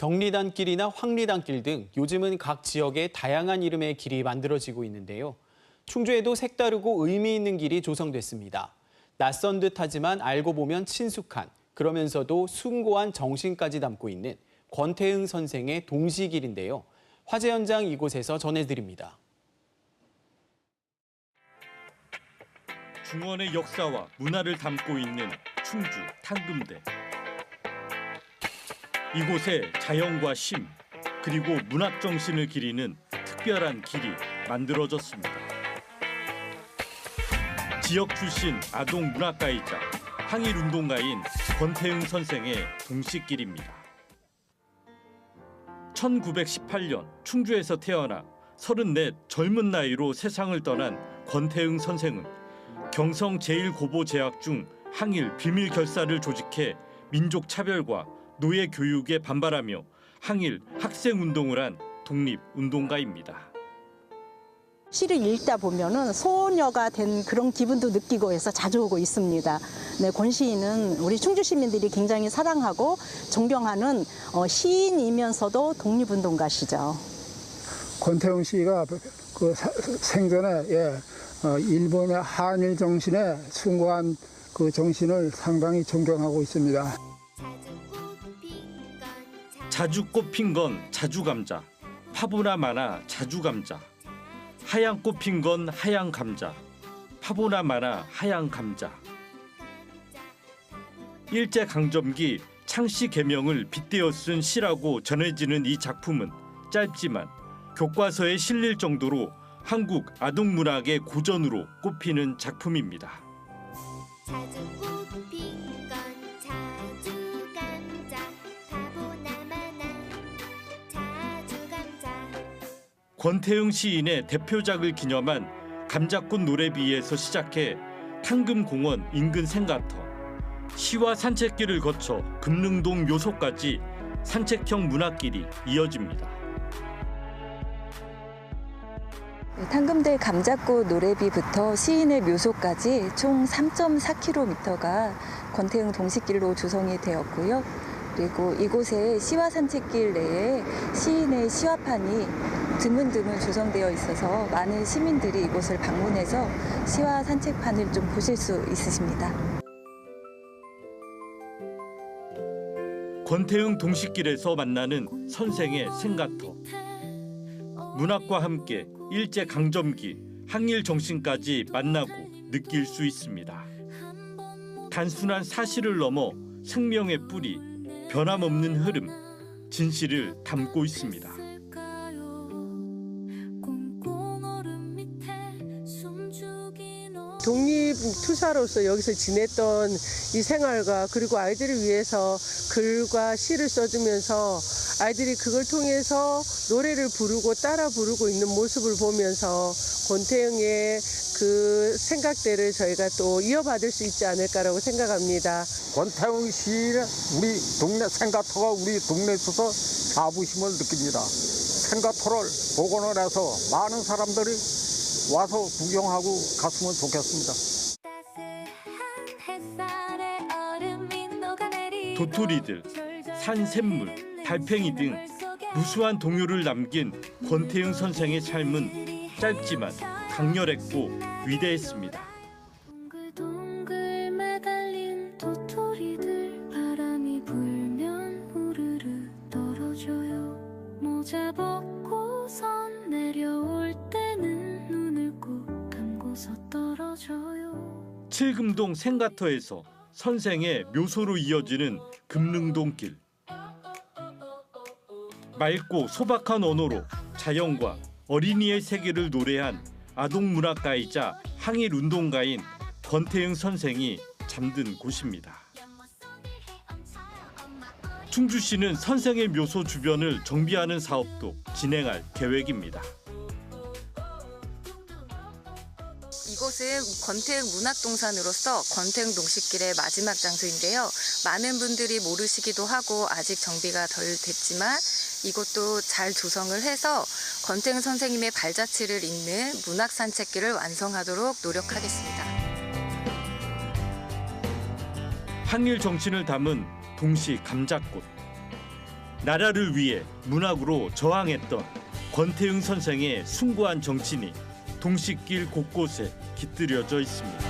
경리단길이나 황리단길 등 요즘은 각 지역에 다양한 이름의 길이 만들어지고 있는데요. 충주에도 색다르고 의미 있는 길이 조성됐습니다. 낯선 듯하지만 알고 보면 친숙한 그러면서도 숭고한 정신까지 담고 있는 권태흥 선생의 동시길인데요. 화재 현장 이곳에서 전해드립니다. 중원의 역사와 문화를 담고 있는 충주 탕금대. 이곳에 자연과 심 그리고 문학 정신을 기리는 특별한 길이 만들어졌습니다. 지역 출신 아동 문학가이자 항일 운동가인 권태흥 선생의 동식길입니다. 1918년 충주에서 태어나 34 젊은 나이로 세상을 떠난 권태흥 선생은 경성 제1고보 재학 중 항일 비밀 결사를 조직해 민족 차별과 노예 교육에 반발하며 항일 학생 운동을 한 독립 운동가입니다. 시를 읽다 보면은 소녀가 된 그런 기분도 느끼고 해서 자주 오고 있습니다. 네, 권 시인은 우리 충주 시민들이 굉장히 사랑하고 존경하는 어, 시인이면서도 독립운동가시죠. 권태웅 씨가 그 사- 생전에 예, 어, 일본의 한일 정신에 숭고한 그 정신을 상당히 존경하고 있습니다. 자주 꽃핀 건 자주 감자, 파보나 마나 자주 감자. 하얀 꽃핀 건 하얀 감자, 파보나 마나 하얀 감자. 일제 강점기 창씨 개명을 빗대어 쓴 시라고 전해지는 이 작품은 짧지만 교과서에 실릴 정도로 한국 아동 문학의 고전으로 꼽히는 작품입니다. 권태흥 시인의 대표작을 기념한 감자꽃 노래비에서 시작해 탕금공원 인근 생가터, 시와 산책길을 거쳐 금능동 묘소까지 산책형 문학길이 이어집니다. 네, 탕금대 감자꽃 노래비부터 시인의 묘소까지 총 3.4km가 권태흥 동식길로 조성이 되었고요. 그리고 이곳에 시와 산책길 내에 시인의 시화판이 드문드문 조성되어 있어서 많은 시민들이 이곳을 방문해서 시와 산책판을 좀 보실 수 있으십니다. 권태흥 동식길에서 만나는 선생의 생가터. 문학과 함께 일제 강점기 항일 정신까지 만나고 느낄 수 있습니다. 단순한 사실을 넘어 생명의 뿌리, 변함없는 흐름, 진실을 담고 있습니다. 독립 투사로서 여기서 지냈던 이 생활과 그리고 아이들을 위해서 글과 시를 써주면서 아이들이 그걸 통해서 노래를 부르고 따라 부르고 있는 모습을 보면서 권태영의 그 생각대를 저희가 또 이어받을 수 있지 않을까라고 생각합니다. 권태웅 시인의 우리 동네 생가터가 우리 동네에 있어서 자부심을 느낍니다. 생가터를 복원을 해서 많은 사람들이 와서 구경하고 갔으면 좋겠습니다. 도토리들, 산샘물, 달팽이 등 무수한 동요를 남긴 권태흥 선생의 삶은 짧지만 강렬했고 위대했습니다. 동글 칠금동 생가터에서 선생의 묘소로 이어지는 금능동길. 맑고 소박한 언어로 자연과 어린이의 세계를 노래한 아동 문학가이자 항일 운동가인 권태흥 선생이 잠든 곳입니다. 충주시는 선생의 묘소 주변을 정비하는 사업도 진행할 계획입니다. 이곳은 권태흥 문학동산으로서 권태흥 동식길의 마지막 장소인데요. 많은 분들이 모르시기도 하고 아직 정비가 덜 됐지만 이곳도 잘 조성을 해서 권태흥 선생님의 발자취를 잇는 문학 산책길을 완성하도록 노력하겠습니다. 항일 정신을 담은 동시 감자꽃. 나라를 위해 문학으로 저항했던 권태웅 선생의 숭고한 정신이 동식길 곳곳에 깃들여져 있습니다.